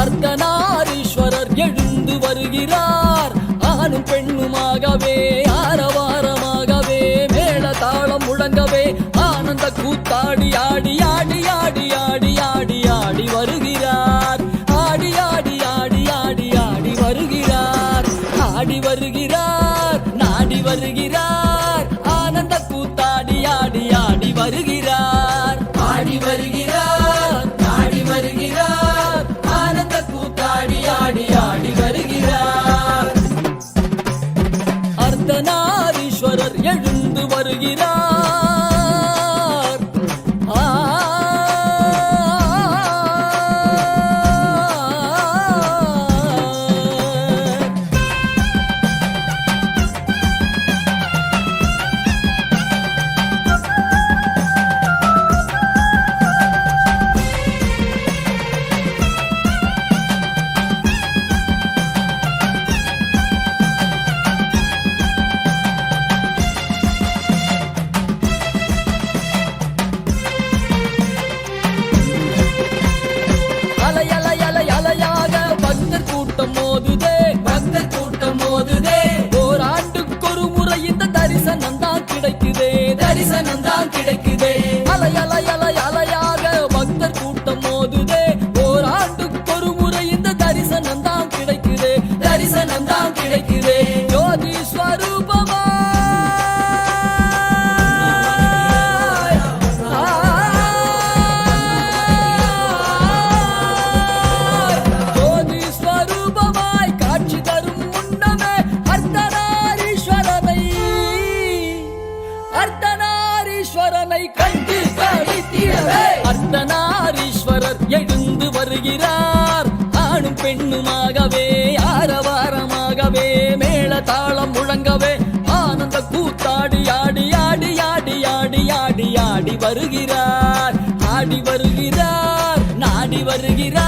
அர்த்தநாரீஸ்வரர் எழுந்து வருகிறார். ஆணும் பெண்ணுமாகவே ஆரவாரமாகவே மேல தாளம் முழங்கவே ஆனந்த கூத்தாடி ஆடி ஆடி ஆடி ஆடி ஆடி ஆடி வருகிறார். ஆடி ஆடி ஆடி ஆடி ஆடி வருகிறார். ஆடி வருகிறார் நாடி வருகிறார். ஈஸ்வரனை கண்டு கழித்திடவே அர்த்தநாரீஸ்வரர் எழுந்து வருகிறார். ஆணும் பெண்ணுமாகவே ஆரவாரமாகவே மேள தாளம் முழங்கவே ஆனந்த கூத்தாடி ஆடி ஆடி ஆடி ஆடி ஆடி ஆடி வருகிறார். ஆடி வருகிறார் நாடி வருகிறார்.